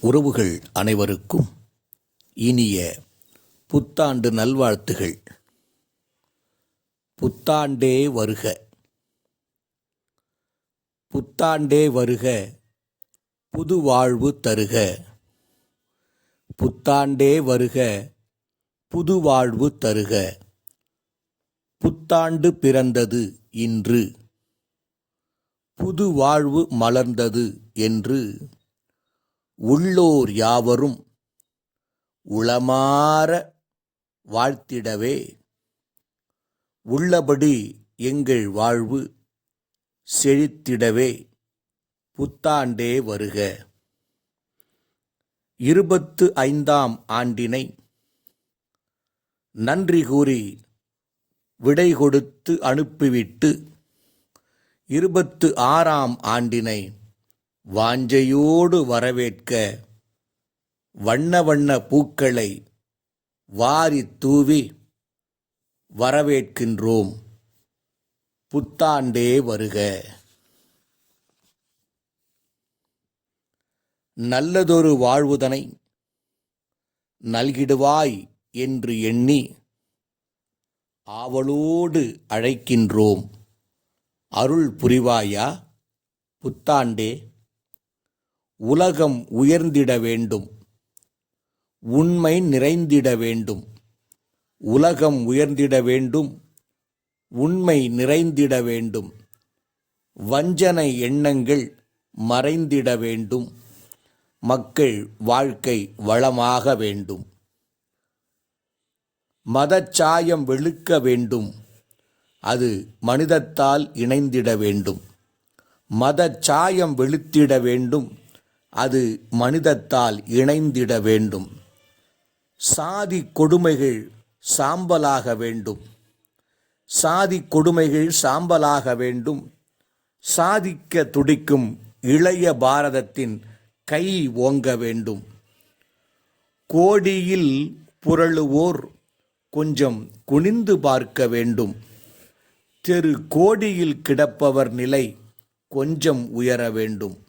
உறவுகள் அனைவருக்கும் இனிய புத்தாண்டு நல்வாழ்த்துகள். புத்தாண்டே வருக. புத்தாண்டே வருக. புது வாழ்வு தருக. புத்தாண்டே வருக. புது வாழ்வு தருக. புத்தாண்டு பிறந்தது இன்று. புது வாழ்வு மலர்ந்தது என்று உள்ளோர் யாவரும் உளமாற வாழ்த்திடவே. உள்ளபடி எங்கள் வாழ்வு செழித்திடவே. புத்தாண்டே வருக. இருபத்து ஐந்தாம் ஆண்டினை நன்றி கூறி விடை கொடுத்து அனுப்பிவிட்டு இருபத்து ஆறாம் ஆண்டினை வாஞ்சையோடு வரவேற்க வண்ண வண்ண பூக்களை வாரி தூவி வரவேற்கின்றோம். புத்தாண்டே வருக. நல்லதொரு வாழ்வுதனை நல்கிடுவாய் என்று எண்ணி ஆவலோடு அழைக்கின்றோம். அருள் புரிவாயா? புத்தாண்டே உலகம் உயர்ந்திட வேண்டும். உண்மை நிறைந்திட வேண்டும். உலகம் உயர்ந்திட வேண்டும். உண்மை நிறைந்திட வேண்டும். வஞ்சனை எண்ணங்கள் மறைந்திட வேண்டும். மக்கள் வாழ்க்கை வளமாக வேண்டும். மதச்சாயம் வெளுக்க வேண்டும். அது மனிதத்தால் இணைந்திட வேண்டும். மதச்சாயம் வெளுத்திட வேண்டும். அது மனிதத்தால் இணைந்திட வேண்டும். சாதி கொடுமைகள் சாம்பலாக வேண்டும். சாதி கொடுமைகள் சாம்பலாக வேண்டும். சாதிக்க துடிக்கும் இளைய பாரதத்தின் கை ஓங்க வேண்டும். கோடியில் புரளுவோர் கொஞ்சம் குனிந்து பார்க்க வேண்டும். தெரு கோடியில் கிடப்பவர் நிலை கொஞ்சம் உயர வேண்டும்.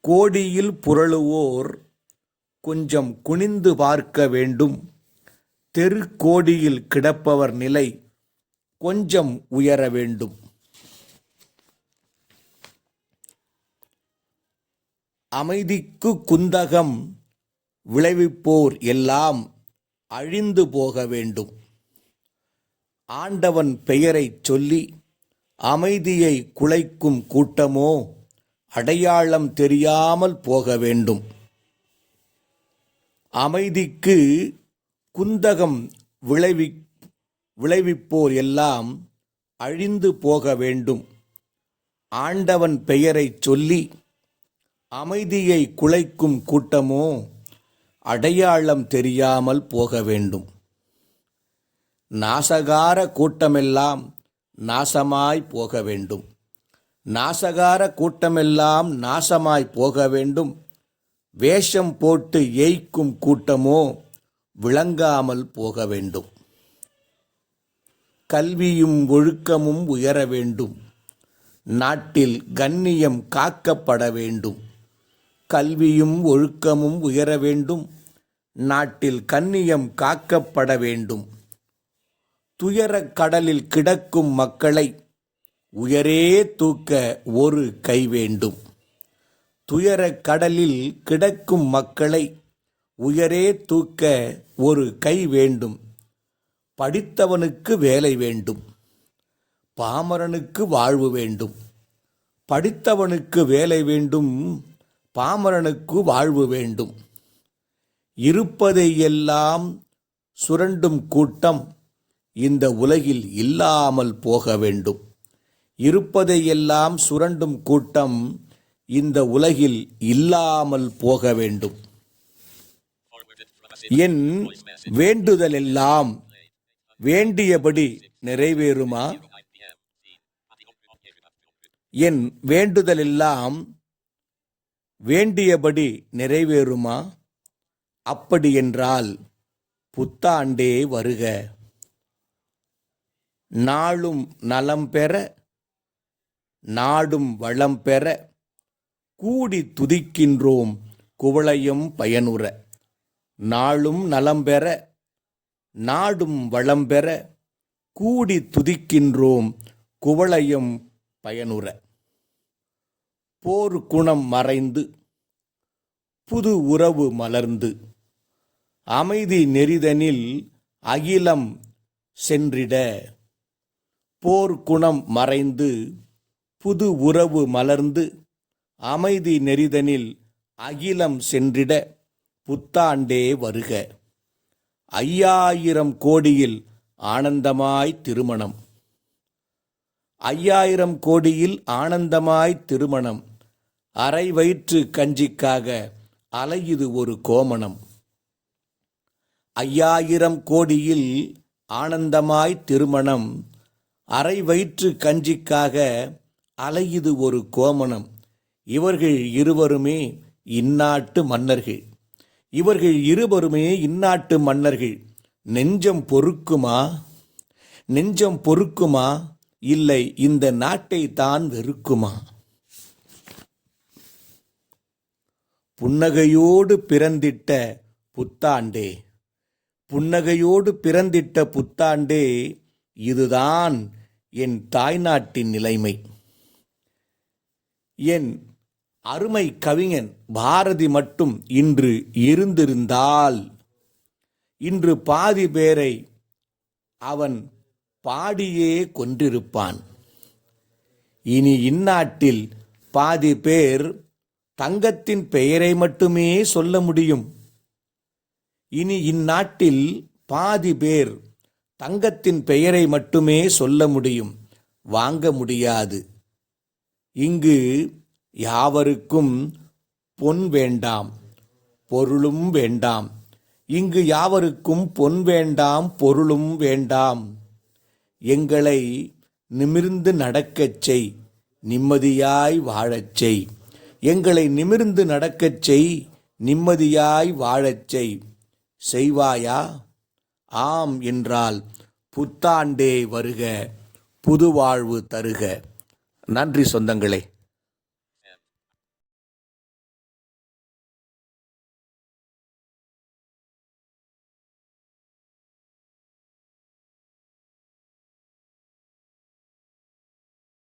கோடியில் புரளுவோர் கொஞ்சம் குனிந்து பார்க்க வேண்டும். தெரு கோடியில் கிடப்பவர் நிலை கொஞ்சம் உயர வேண்டும். அமைதிக்கு குந்தகம் விளைவிப்போர் எல்லாம் அழிந்து போக வேண்டும். ஆண்டவன் பெயரைச் சொல்லி அமைதியை குலைக்கும் கூட்டமோ அடையாளம் தெரியாமல் போக வேண்டும். அமைதிக்கு குந்தகம் விளைவி விளைவிப்போர் எல்லாம் அழிந்து போக வேண்டும். ஆண்டவன் பெயரைச் சொல்லி அமைதியை குலைக்கும் கூட்டமோ அடையாளம் தெரியாமல் போக வேண்டும். நாசகார கூட்டமெல்லாம் நாசமாய் போக வேண்டும். நாசகார கூட்டமெல்லாம் நாசமாய் போக வேண்டும். வேஷம் போட்டு ஏய்க்கும் கூட்டமோ விளங்காமல் போக வேண்டும். கல்வியும் ஒழுக்கமும் உயர வேண்டும். நாட்டில் கண்ணியம் காக்கப்பட வேண்டும். கல்வியும் ஒழுக்கமும் உயர வேண்டும். நாட்டில் கண்ணியம் காக்கப்பட வேண்டும். துயரக் கடலில் கிடக்கும் மக்களை உயரே தூக்க ஒரு கை வேண்டும். துயர கடலில் கிடக்கும் மக்களை உயரே தூக்க ஒரு கை வேண்டும். படித்தவனுக்கு வேலை வேண்டும். பாமரனுக்கு வாழ்வு வேண்டும். படித்தவனுக்கு வேலை வேண்டும். பாமரனுக்கு வாழ்வு வேண்டும். இருப்பதை எல்லாம் சுரண்டும் கூட்டம் இந்த உலகில் இல்லாமல் போக வேண்டும். இருப்பதையெல்லாம் சுரண்டும் கூட்டம் இந்த உலகில் இல்லாமல் போக வேண்டும். என் வேண்டுதலெல்லாம் வேண்டியபடி நிறைவேறுமா? என் வேண்டுதலெல்லாம் வேண்டியபடி நிறைவேறுமா? அப்படியென்றால் புத்தாண்டே வருக. நாளும் நலம் பெற நாடும் வளம் பெற கூடி துதிக்கின்றோம் குவளையும் பயனுற. நாளும் நலம் பெற நாடும் வளம் பெற கூடி துதிக்கின்றோம் குவளையும் பயனுற. போர் குணம் மறைந்து புது உறவு மலர்ந்து அமைதி நெறிதனில் அகிலம் சென்றிட. போர் குணம் மறைந்து புது உறவு மலர்ந்து அமைதி நெறிதனில் அகிலம் சென்றிட புத்தாண்டே வருக. ஐயாயிரம் கோடியில் ஆனந்தமாய் திருமணம். ஐயாயிரம் கோடியில் ஆனந்தமாய் திருமணம். அரை வயிற்று கஞ்சிக்காக அலையுது ஒரு கோமணம். ஐயாயிரம் கோடியில் ஆனந்தமாய் திருமணம். அரை வயிற்று கஞ்சிக்காக அலையுது ஒரு கோமணம். இவர்கள் இருவருமே இந்நாட்டு மன்னர்கள். இவர்கள் இருவருமே இந்நாட்டு மன்னர்கள். நெஞ்சம் பொறுக்குமா? நெஞ்சம் பொறுக்குமா? இல்லை இந்த நாட்டை தான் வெறுக்குமா? புன்னகையோடு பிறந்திட்ட புத்தாண்டே. புன்னகையோடு பிறந்திட்ட புத்தாண்டே இதுதான் என் தாய்நாட்டின் நிலைமை. என் அருமை கவிஞன் பாரதி மட்டும் இன்று இருந்திருந்தால். இன்று பாதி பேரை அவன் பாடியே கொன்றிருப்பான். இனி இந்நாட்டில் பாதி பேர் தங்கத்தின் பெயரை மட்டுமே சொல்ல முடியும். இனி இந்நாட்டில் பாதி பேர் தங்கத்தின் பெயரை மட்டுமே சொல்ல முடியும். வாங்க முடியாது. இங்கு யாவருக்கும் பொன் வேண்டாம் பொருளும் வேண்டாம். இங்கு யாவருக்கும் பொன் வேண்டாம் பொருளும் வேண்டாம். எங்களை நிமிர்ந்து நடக்கச் செய் நிம்மதியாய் வாழச் செய். எங்களை நிமிர்ந்து நடக்கச் செய் நிம்மதியாய் வாழச் செய். செய்வாயா? ஆம் என்றால் புத்தாண்டே வருக புது வாழ்வு தருக. நன்றி சொந்தங்களே.